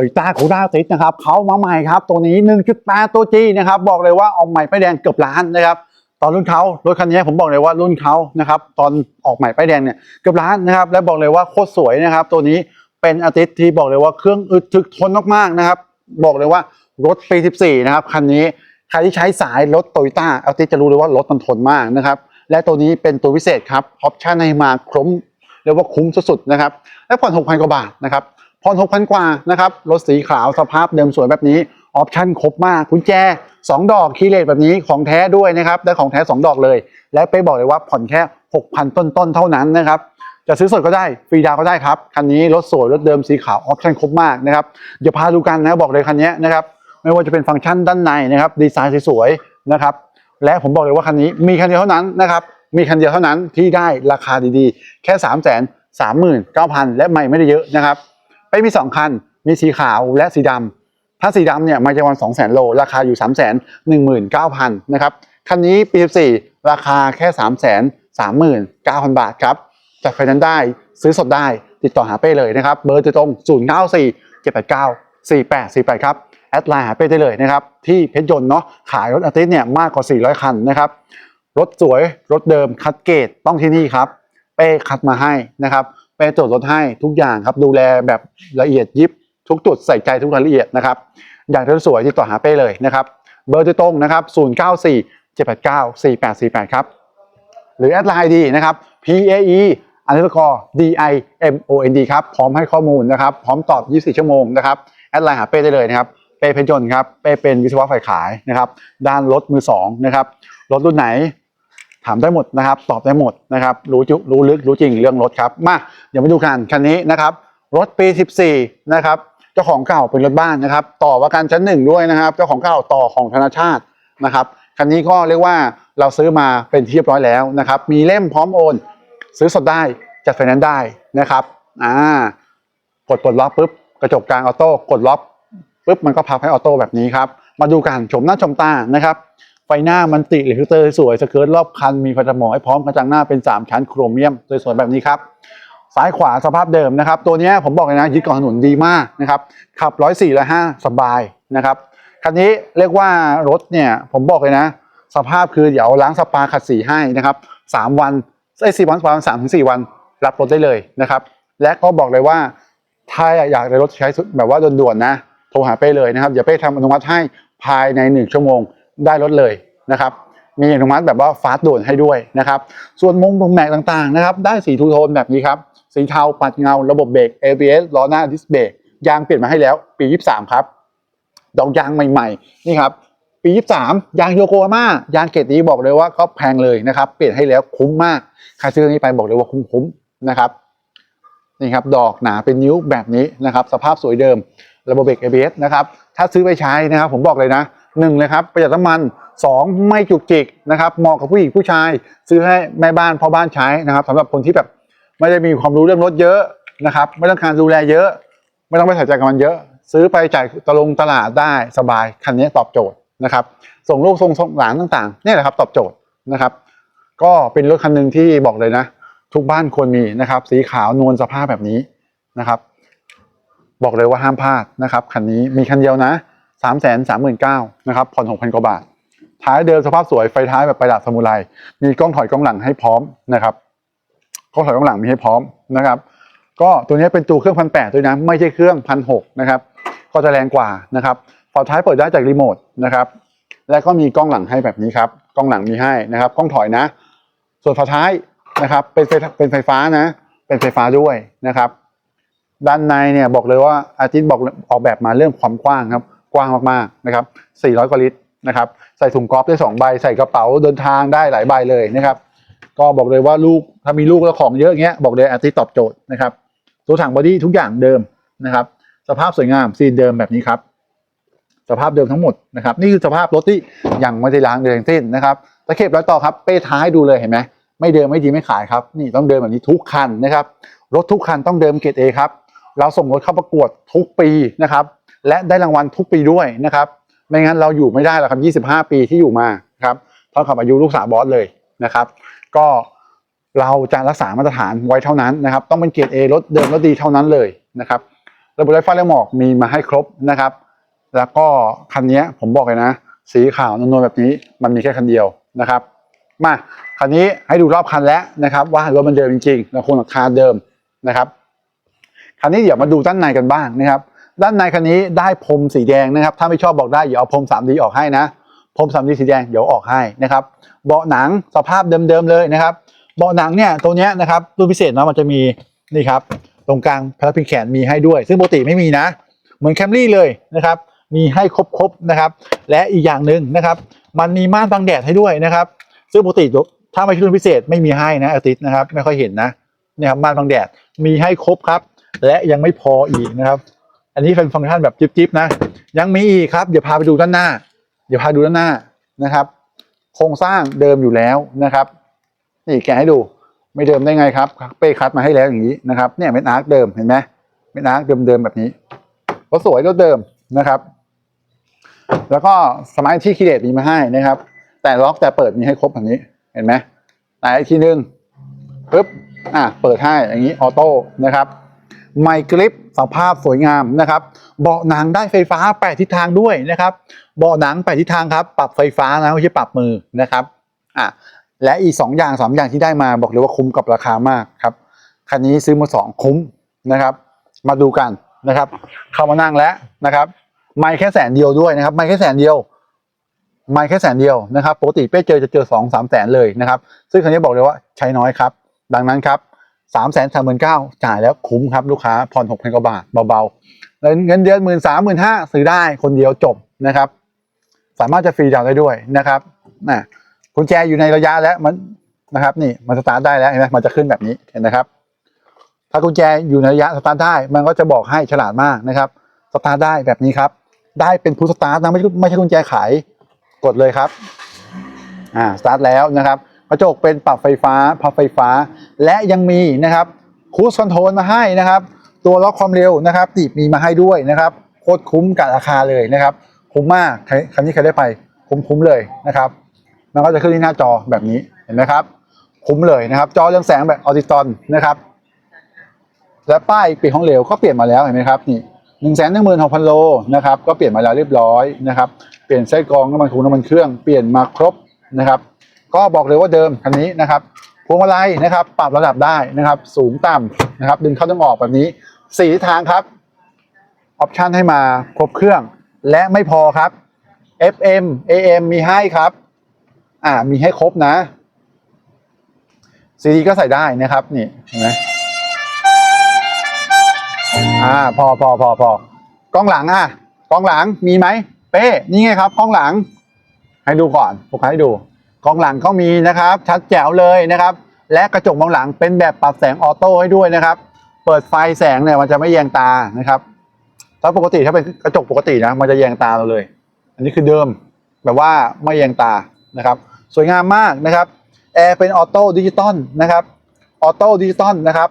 โตโยต้าโคด้าติดนะครับเขามาใหม่ครับตัวนี้ 1.8 ตัวจีนะครับบอกเลยว่าออกใหม่ป้ายแดงเกือบล้านนะครับตอนรุ่นเขารถคันนี้ผมบอกเลยว่ารุ่นเขานะครับตอนออกใหม่ป้ายแดงเนี่ยเกือบล้านนะครับและบอกเลยว่าโคตรสวยนะครับตัวนี้เป็นอาทิตย์ที่บอกเลยว่าเครื่องอึดถึกทนมากๆนะครับบอกเลยว่ารถปี 14 นะครับคันนี้ใครที่ใช้สายรถโตโยต้าอาทิตย์จะรู้เลยว่ารถมันทนมากนะครับและตัวนี้เป็นตัวพิเศษครับออปชั่นให้มาครบเรียกว่าคุ้มสุดๆนะครับและผ่อน 6,000 กว่าบาทนะครับ ผ่อน6,000กว่านะครับรถสีขาวสภาพเดิมสวยแบบนี้ออปชั่นครบมากกุญแจ 2 ดอกคีเลสแบบนี้ของแท้ด้วยนะครับได้ของแท้ 2 ดอกเลย และไปบอกเลยว่าผ่อนแค่ 6,000 ต้นๆเท่านั้นนะครับจะซื้อสดก็ได้ฟรีดาวก็ได้ครับคันนี้รถสวยรถเดิมสีขาวออปชั่นครบมากนะครับเดี๋ยวพาดูกันนะบอกเลยคันนี้นะครับไม่ว่าจะเป็นฟังก์ชันด้านในนะครับดีไซน์สวยๆนะครับและผมบอกเลยว่าคันนี้มีคันเดียวเท่านั้นนะครับมีคันเดียวเท่านั้นที่ได้ราคาดีๆ แค่ 3 3 9 0 0 0 และไม่ไม่ได้เยอะนะครับ ไปมี 2 คัน มีสีขาวและสีดำถ้าสีดำเนี่ยมาจะวัน2 0 0 0 0 0โล ราคาอยู่3 1 9 0 0 0นะครับคันนี้ปี14ราคาแค่3 3 9 0 0 0บาทครับจัดไฟนนซ์ได้ซื้อสดได้ติดต่อหาเป้เลยนะครับ เบอร์จะตรง0 9 4 7 8 9 4 8 4 8ครับแอดไลน์หาเป้ได้เลยนะครับ ที่เพชรยนต์เนาะขายรถอาทิตย์เนี่ยมากกว่า 400 คันนะครับ รถสวยรถเดิมคัดเกรดต้องที่นี่ครับ เป้คัดมาให้นะครับ เป้ตรวจรถให้ทุกอย่างครับ ดูแลแบบละเอียดยิบ ทุกจุดใส่ใจทุกรายละเอียดนะครับ อยางที่สวยติดต่อหาเป้เลยนะครับ เบอร์จะตรงนะครับ 094 789 4848 ครับ หรือแอดไลน์ดีนะครับ PAE อันดับกอ DIMOND ครับ พร้อมให้ข้อมูลนะครับ พร้อมตอบ 24 ชั่วโมงนะครับ แอดไลน์หาเป้ได้เลยนะครับ เป้เพชรยนครับ เป้เป็นวิศวะฝ่ายขายนะครับ ด้านรถมือสองนะครับ รถรุ่นไหน ถามได้หมดนะครับ ตอบได้หมดนะครับ รู้จุรู้ลึกรู้จริงเรื่องรถครับมาเดี๋ยวมาดูกันคันนี้นะครับรถปี 14 นะครับเจ้าของเก่าเป็นรถบ้านนะครับ ต่อประกันชั้นหนึ่งด้วยนะครับ เจ้าของเก่าต่อของธนาชาตินะครับคันนี้ก็เรียกว่าเราซื้อมาเป็นที่เรียบร้อยแล้วนะครับ มีเล่มพร้อมโอน ซื้อสดได้จัดไฟแนนซ์ได้นะครับอ่ากดปลดล็อกปุ๊บกระจกกลางออโต้กดล็อกปุ๊บมันก็พับให้ออโต้แบบนี้ครับ มาดูกันชมหน้าชมตานะครับ ไฟหน้ามันติหรือเตอร์สวยสเกิร์ตรอบคันมีไฟจมองให้พร้อมกระจังหน้าเป็น 3 ชั้นโครเมียมสวยๆแบบนี้ครับซ้ายขวาสภาพเดิมนะครับ ตัวนี้ผมบอกเลยนะยึดเกาะถนนดีมากนะครับขับ104และ5สบายนะครับคันนี้เรียกว่ารถเนี่ยผมบอกเลยนะ สภาพคือเดี๋ยวล้างสปาขัดสีให้นะครับสามวันไอ้สี่วันประมาณสามถึงสี่วันรับรถได้เลยนะครับ และก็บอกเลยว่าถ้าอยากได้รถใช้แบบว่าด่วนๆนะโทรหาเป้เลยนะครับเดี๋ยวเป้ทำอนุมัติให้ภายในหนึ่งชั่วโมง ได้รถเลยนะครับมีอนุมัติแบบว่าฟาสต์โดนให้ด้วยนะครับ ส่วนมงตรงแม็กต่างๆนะครับ ได้สีทูโทนแบบนี้ครับ สีเทาปัดเงา ระบบเบรก ABS ล้อหน้าดิสเบรกยางเปลี่ยนมาให้แล้ว ปี 23 ครับ ดอกยางใหม่ๆ นี่ครับ ปี 23 ยางโยโกฮาม่ายางเกรดนี้บอกเลยว่าก็แพงเลยนะครับ เปลี่ยนให้แล้วคุ้มมากใครซื้อนี้ไปบอกเลยว่าคุ้มๆนะครับนี่ครับดอกหนาเป็นนิ้วแบบนี้นะครับ สภาพสวยเดิม ระบบเบรก ABS นะครับถ้าซื้อไปใช้นะครับ ผมบอกเลยนะ หนึ่งเลยครับประหยัดน้ำมันสองไม่จุกจิกนะครับเหมาะกับผู้หญิงผู้ชาย ซื้อให้แม่บ้านพ่อบ้านใช้นะครับสำหรับคนที่แบบไม่ได้มีความรู้เรื่องรถเยอะนะครับ ไม่ต้องการดูแลเยอะ ไม่ต้องไปใส่ใจกับมันเยอะ ซื้อไปจ่ายตะลงตลาดได้สบายคันนี้ตอบโจทย์นะครับ ส่งลูกส่งหลานต่างๆนี่แหละครับตอบโจทย์นะครับ ก็เป็นรถคันหนึ่งที่บอกเลยนะ ทุกบ้านควรมีนะครับ สีขาวนวลสภาพแบบนี้นะครับ บอกเลยว่าห้ามพลาดนะครับคันนี้มีคันเดียวนะ สามแสนสามหมื่นเก้านะครับผ่อนหกพันกว่าบาท ท้ายเดิมสภาพสวยไฟท้ายแบบประหยัดสมุไรมีกล้องถอยกล้องหลังให้พร้อมนะครับกล้องถอยกล้องหลังมีให้พร้อมนะครับ ก็ตัวนี้เป็นตัวเครื่องพันแปดด้วยนะไม่ใช่เครื่องพันหกนะครับก็จะแรงกว่านะครับฝาท้ายเปิดได้จากรีโมทนะครับและก็มีกล้องหลังให้แบบนี้ครับกล้องหลังมีให้นะครับกล้องถอยนะ ส่วนฝาท้ายนะครับเป็นไฟเป็นไฟฟ้านะ เป็นไฟฟ้าด้วยนะครับ ด้านในเนี่ยบอกเลยว่าอาทิตย์บอกออกแบบมาเรื่องความกว้างครับ กว้างมากๆนะครับ 400 กว่าลิตรนะครับ ใส่ถุงกอล์ฟได้สองใบ ใส่กระเป๋าเดินทางได้หลายใบเลยนะครับ ก็บอกเลยว่าลูกถ้ามีลูกแล้วของเยอะเงี้ยบอกเลยอาทิตย์ตอบโจทย์นะครับ ตัวถังบอดี้ทุกอย่างเดิมนะครับ สภาพสวยงามซีนเดิมแบบนี้ครับ สภาพเดิมทั้งหมดนะครับ นี่คือสภาพรถที่ยังไม่ได้ล้างเลยทั้งสิ้นนะครับตะเข็บรอยต่อครับ เป้ท้ายดูเลยเห็นไหมไม่เดิมไม่ดีไม่ขายครับ นี่ต้องเดิมแบบนี้ทุกคันนะครับ รถทุกคันต้องเดิมเกรดเอครับ เราส่งรถเข้าประกวดทุกปีนะครับ และได้รางวัลทุกปีด้วยนะครับ ไม่งั้นเราอยู่ไม่ได้หรอกครับ 25 ปีที่อยู่มาครับเท่ากับอายุลูกสาวบอสเลยนะครับ ก็เราจะรักษามาตรฐานไว้เท่านั้นนะครับ ต้องเป็นเกรดเอรถเดิมรถดีเท่านั้นเลยนะครับระบบไฟฟ้าและหมอกมีมาให้ครบนะครับ แล้วก็คันนี้ผมบอกเลยนะ สีขาวนวลๆแบบนี้มันมีแค่คันเดียวนะครับมาคันนี้ให้ดูรอบคันแล้วนะครับ ว่ารถมันเดิมจริงๆแล้วคงหลังคาเดิมนะครับคันนี้เดี๋ยวมาดูด้านในกันบ้างนะครับ ด้านในคันนี้ได้พรมสีแดงนะครับ ถ้าไม่ชอบบอกได้เดี๋ยวเอาพรม 3D ออกให้นะพรม 3D สีแดงเดี๋ยวออกให้นะครับ เบาะหนังสภาพเดิมๆเลยนะครับ เบาะหนังเนี่ยตัวเนี้ยนะครับรุ่นพิเศษเนาะมันจะมีนี่ครับตรงกลางพลับพิงแขนมีให้ด้วย ซึ่งปกติไม่มีนะ เหมือนแคมรี่เลยนะครับ มีให้ครบๆนะครับ และอีกอย่างหนึ่งนะครับ มันมีม่านบังแดดให้ด้วยนะครับ ซึ่งปกติถ้าไม่ใช่รุ่นพิเศษไม่มีให้นะอาทิตย์นะครับ ไม่ค่อยเห็นนะนี่ครับม่านบังแดดมีให้ครบครับ และยังไม่พออีกนะครับ นนี้เป็นฟังก์ชันแบบจิ๊บๆนะ ยังมีอีกครับ เดี๋ยวพาไปดูด้านหน้า เดี๋ยวพาดูด้านหน้านะครับ โครงสร้างเดิมอยู่แล้วนะครับ นี่แกให้ดู ไม่เดิมได้ไงครับ เป้คัดมาให้แล้วอย่างนี้นะครับ เนี่ยเป็นอาร์คเดิมเห็นไหมเป็นอาร์คเดิมๆแบบนี้รถสวยรถเดิมนะครับ แล้วก็สมาร์ทที่คีเลตมีมาให้นะครับ แต่ล็อกแต่เปิดมีให้ครบแบบนี้ เห็นไหมแต่อีกทีนึงปึ๊บ อะ เปิดให้อย่างนี้ ออโต้นะครับ ไมค์กริป สภาพสวยงามนะครับ เบาะหนังได้ไฟฟ้าแปดทิศทางด้วยนะครับ เบาะหนังแปดทิศทางครับ ปรับไฟฟ้านะไม่ใช่ปรับมือนะครับอะและอีกสองอย่างสามอย่างที่ได้มาบอกเลยว่าคุ้มกับราคามากครับคันนี้ซื้อมาสองคุ้มนะครับ มาดูกันนะครับ เข้ามานั่งแล้วนะครับ ไม่แค่แสนเดียวด้วยนะครับ ไม่แค่แสนเดียว ไม่แค่แสนเดียวนะครับปกติเป้เจอจะเจอสองสามแสนเลยนะครับ ซึ่งคันนี้บอกเลยว่าใช้น้อยครับ ดังนั้นครับ สามแสนสามหมื่นเก้าจ่ายแล้วคุ้มครับลูกค้าผ่อนหกพันกว่าบาทเบาๆแล้วเงินเดือนหมื่นสามหมื่นห้าซื้อได้คนเดียวจบนะครับ สามารถจะฟรีดาวน์ได้ด้วยนะครับนะกุญแจอยู่ในระยะแล้วมันนะครับ นี่มันสตาร์ทได้แล้วเห็นไหมมันจะขึ้นแบบนี้เห็นนะครับ ถ้ากุญแจอยู่ในระยะสตาร์ทได้มันก็จะบอกให้ฉลาดมากนะครับสตาร์ทได้แบบนี้ครับ ได้เป็นพุทสตาร์ทนะไม่ไม่ใช่กุญแจขายกดเลยครับอ่าสตาร์ทแล้วนะครับกระจกเป็นปรับไฟฟ้าพับไฟฟ้า และยังมีนะครับคูสคอนโทรลมาให้นะครับ ตัวล็อกความเร็วนะครับติดมีมาให้ด้วยนะครับโคตรคุ้มกับราคาเลยนะครับ คุ้มมากใครคันนี้ใครได้ไปคุ้มคุ้มเลยนะครับมันก็จะขึ้นที่หน้าจอแบบนี้เห็นไหมครับ คุ้มเลยนะครับ จอเรืองแสงแบบออติตอนนะครับ และป้ายปิดห้องเหลวก็เปลี่ยนมาแล้วเห็นไหมครับนี่หนึ่งแสนหนึ่งหมื่นหกพันโลนะครับก็เปลี่ยนมาแล้วเรียบร้อยนะครับ เปลี่ยนไส้กรองน้ำมันคูน้ำมันเครื่องเปลี่ยนมาครบนะครับ ก็บอกเลยว่าเดิมคันนี้นะครับ วงมาลัยนะครับ ปรับระดับได้นะครับ สูงต่ำนะครับ ดึงเข้าดึงออกแบบนี้สี่ทิศทางครับออปชันให้มาครบเครื่อง และไม่พอครับ FM AM มีให้ครับ อ่ามีให้ครบนะ CD ก็ใส่ได้นะครับ นี่เห็นไหมอ่าพอพอพอพอกล้องหลังอะกล้องหลังมีไหมเป้นี่ไงครับกล้องหลัง ให้ดูก่อนผมให้ดู กล้องหลังเขามีนะครับ ชัดแจ๋วเลยนะครับ และกระจกมองหลังเป็นแบบปรับแสงออโต้ให้ด้วยนะครับ เปิดไฟแสงเนี่ยมันจะไม่แยงตานะครับถ้าปกติถ้าเป็นกระจกปกตินะมันจะแยงตาเราเลย อันนี้คือเดิมแบบว่าไม่แยงตานะครับ สวยงามมากนะครับแอร์เป็นออโต้ดิจิตอลนะครับออโต้ดิจิตอลนะครับ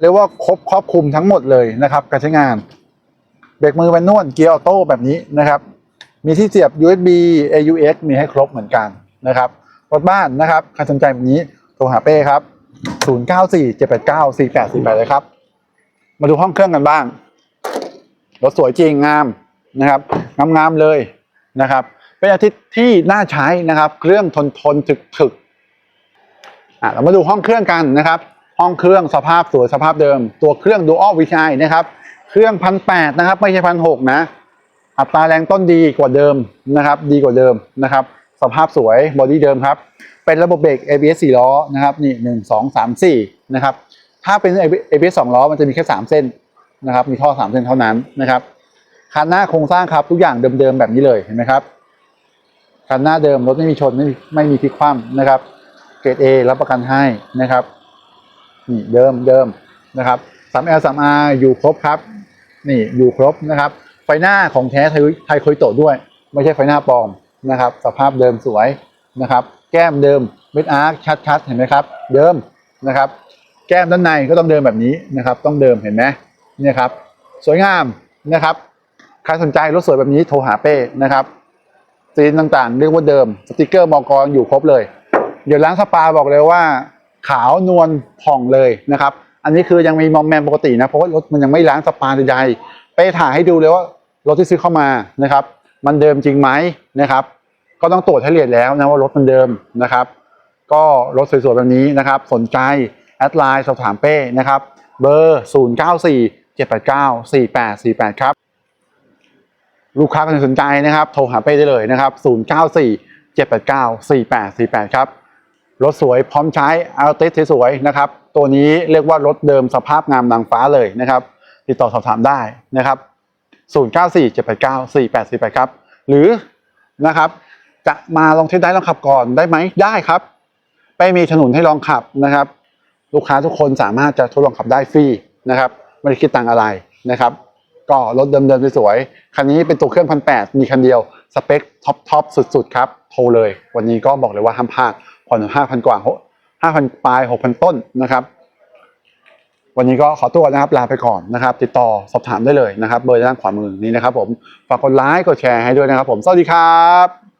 เรียกว่าครบครอบคลุมทั้งหมดเลยนะครับ การใช้งานเบรกมือแมนนวลเกียร์ออโต้แบบนี้นะครับ มีที่เสียบ USB AUX มีให้ครบเหมือนกันนะครับรถบ้านนะครับใครสนใจแบบนี้โทรหาเป้ครับ 094 789 4848 เลยครับ มาดูห้องเครื่องกันบ้าง รถสวยจริงงามนะครับงามๆเลยนะครับ เป็นอาทิตย์ที่น่าใช้นะครับ เครื่องทนทนถึกถึกอะเรามาดูห้องเครื่องกันนะครับ ห้องเครื่องสภาพสวยสภาพเดิม ตัวเครื่อง Dual VI นะครับ เครื่องพันแปดนะครับ ไม่ใช่พันหกนะ อัตราแรงต้นดีกว่าเดิมนะครับ ดีกว่าเดิมนะครับ สภาพสวยบอดี้เดิมครับ เป็นระบบเบรก ABS 4 ล้อนะครับนี่หนึ่งสองสามสี่นะครับ ถ้าเป็น ABS 2 ล้อมันจะมีแค่3เส้นนะครับ มีท่อ3เส้นเท่านั้นนะครับคันหน้าโครงสร้างครับทุกอย่างเดิมๆแบบนี้เลยเห็นไหมครับคันหน้าเดิมรถไม่มีชนไม่มีไม่มีพลิกคว่ำนะครับ เกรด A รับประกันให้นะครับนี่เดิมเดิมนะครับ 3L 3R อยู่ครบครับ นี่อยู่ครบนะครับ หน้าของแท้ไทยไทยโคยโตด้วย ไม่ใช่ไฟหน้าปลอมนะครับ สภาพเดิมสวยนะครับ แก้มเดิมเม็ดอาร์คชัดๆ เห็นไหมครับ เดิมนะครับ แก้มด้านในก็ต้องเดิมแบบนี้นะครับ ต้องเดิมเห็นไหมเนี่ยครับ สวยงามนะครับใครสนใจรถสวยแบบนี้โทรหาเป้นะครับซีต่างๆ เรียกว่าเดิมสติกเกอร์มอกรอยู่ครบเลย เดี๋ยวล้างสปาบอกเลยว่า ขาวนวลผ่องเลยนะครับ อันนี้คือยังมีมอมแมมปกตินะ เพราะว่ารถมันยังไม่ล้างสปาใดๆไปถ่ายให้ดูเลยว่า รถที่ซื้อเข้ามานะครับ มันเดิมจริงไหมนะครับ ก็ต้องตรวจให้ละเอียดแล้วนะว่ารถมันเดิมนะครับ ก็รถสวยๆแบบนี้นะครับ สนใจแอดไลน์สอบถามเป้นะครับ เบอร์ 0 9 4 7 8 9 4 8 4 8 ครับ ลูกค้าคนสนใจนะครับ โทรหาเป้ได้เลยนะครับ 0 9 4 7 8 9 4 8 4 8 ครับ รถสวยพร้อมใช้เอาติสสวยๆนะครับ ตัวนี้เรียกว่ารถเดิมสภาพงามนางฟ้าเลยนะครับ ติดต่อสอบถามได้นะครับ 0 9 4 7 8 9 4 8 4 8ครับ หรือนะครับ จะมาลองเทสได้ลองขับก่อนได้ไหมได้ครับ ไปมีถนนให้ลองขับนะครับ ลูกค้าทุกคนสามารถจะทดลองขับได้ฟรีนะครับ ไม่ได้คิดตังอะไรนะครับ ก็รถเดิมๆสวยๆคันนี้เป็นตัวเครื่องพันแปดมีคันเดียว สเปคท็อปท็อปสุดๆครับ โทรเลย วันนี้ก็บอกเลยว่าห้ามพลาดผ่อนห้าพันกว่าห้าพันปลายหกพันต้นนะครับ วันนี้ก็ขอตัวนะครับลาไปก่อนนะครับ ติดต่อสอบถามได้เลยนะครับ เบอร์ด้านขวามือนี้นะครับผมฝากกดไลค์กดแชร์ให้ด้วยนะครับผมสวัสดีครับ